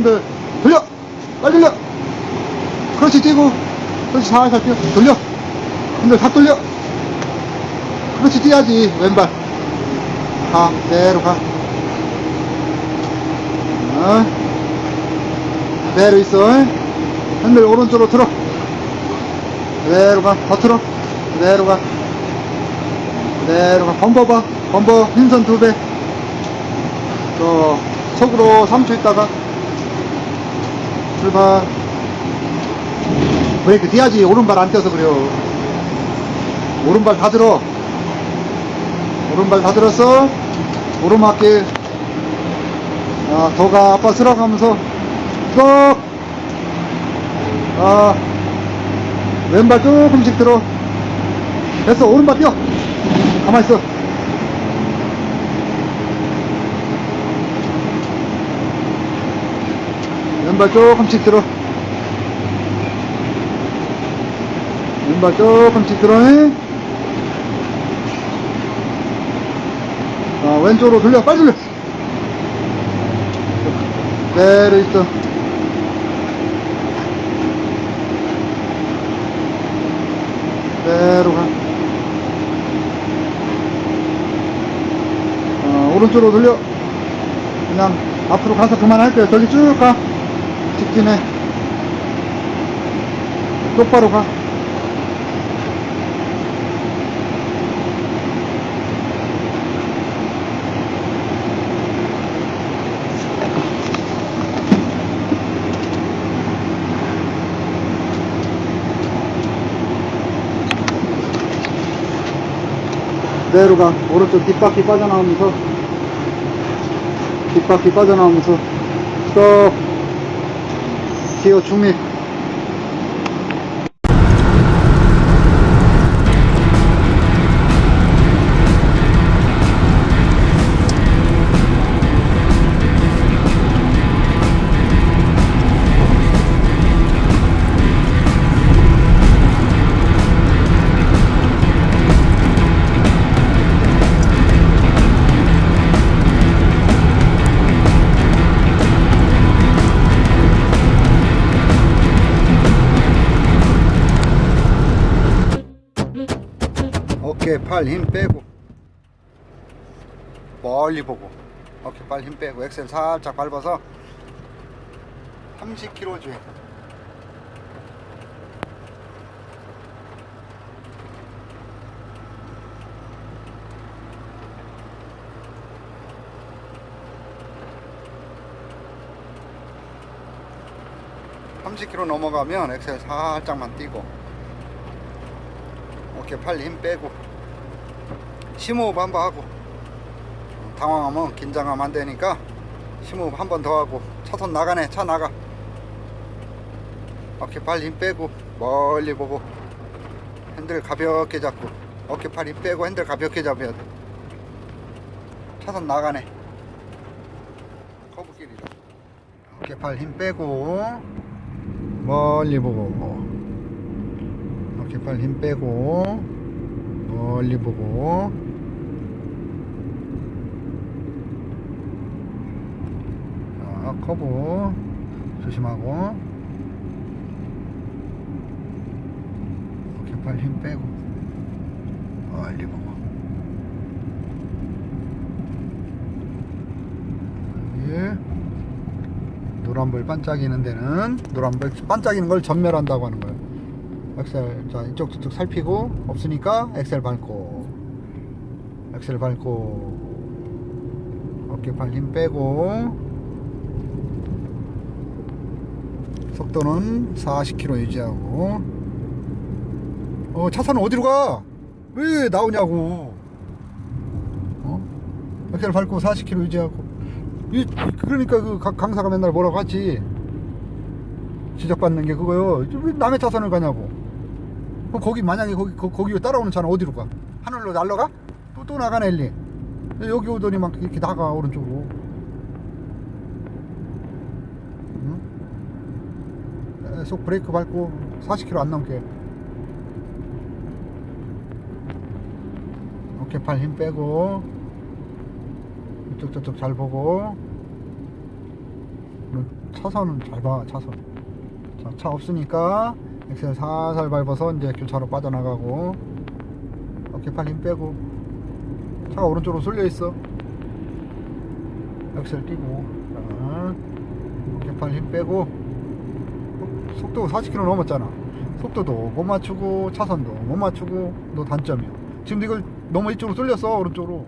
핸들 돌려! 빨리 돌려! 그렇지 뛰고. 그렇지 살살 뛰어. 돌려! 핸들 다 돌려! 그렇지 뛰어야지 왼발. 가 그대로 가. 어. 그대로 있어. 핸들 오른쪽으로 틀어. 그대로 가더 틀어. 그대로 가. 그대로 가. 범버 봐. 범버 흰선 두배. 또 속으로 3초 있다가 출발. 브레이크 띄야지. 오른발 안 떼어서 그래요. 오른발 다 들어. 오른발 다 들었어 오르막길. 아, 도가 아빠 쓸어가면서 쭉. 아, 왼발 조금씩 들어. 됐어. 오른발 뛰어. 가만있어 왼발 조금씩 들어. 왼발 조금씩 들어. 잉? 아, 왼쪽으로 돌려. 빨리 돌려. 그대로 있어 그대로 가. 어, 오른쪽으로 돌려. 그냥 앞으로 가서 그만할 거야 저기 쭉가 직진해 똑바로 가. 그대로 가. 오른쪽 뒷바퀴 빠져나오면서. 뒷바퀴 빠져나오면서. 스톱 기어 중립 어깨 팔 힘 빼고. 멀리 보고. 어깨 팔 힘 빼고. 엑셀 살짝 밟아서 30km 주행. 30km 넘어가면 엑셀 살짝만 띄고. 어깨 팔 힘 빼고 심호흡 한 번 하고 당황하면 긴장하면 안 되니까 심호흡 한 번 더 하고 차선 나가네 차 나가. 어깨 팔 힘 빼고 멀리 보고 핸들 가볍게 잡고 어깨 팔 힘 빼고 핸들 가볍게 잡아야 돼. 차선 나가네. 커브길이라 어깨 팔 힘 빼고 멀리 보고 어깨 팔 힘 빼고 멀리 보고 자, 커브. 조심하고. 팔힘 빼고. 멀리 보고 예. 노란불 반짝이는 데는 노란불 반짝이는 걸 전멸한다고 하는 거예요. 엑셀 자 이쪽 저쪽 살피고 없으니까 엑셀 밟고. 엑셀 밟고. 어깨 팔힘 빼고 속도는 40km 유지하고 어 차선은 어디로 가? 왜 나오냐고 어? 엑셀 밟고 40km 유지하고 이, 그러니까 그 강- 강사가 맨날 뭐라고 하지 지적받는 게 그거요 왜 남의 차선을 가냐고 그럼 거기 만약에 거기 거, 거기 따라오는 차는 어디로 가? 하늘로 날라가? 또, 또 나가네 일리 여기 오더니 막 이렇게 나가 오른쪽으로 계속 브레이크 밟고 40km 안 넘게. 어깨 팔 힘 빼고. 이쪽 저쪽 잘 보고. 눈 차선은 잘 봐 차선. 자, 차 없으니까 엑셀 살살 밟아서 이제 교차로 빠져나가고. 어깨 팔 힘 빼고. 차가 오른쪽으로 쏠려 있어. 엑셀 띄고. 자, 어깨 팔 힘 빼고. 어, 속도 40km 넘었잖아. 속도도 못 맞추고 차선도 못 맞추고 너 단점이야. 지금 이걸 너무 이쪽으로 쏠렸어 오른쪽으로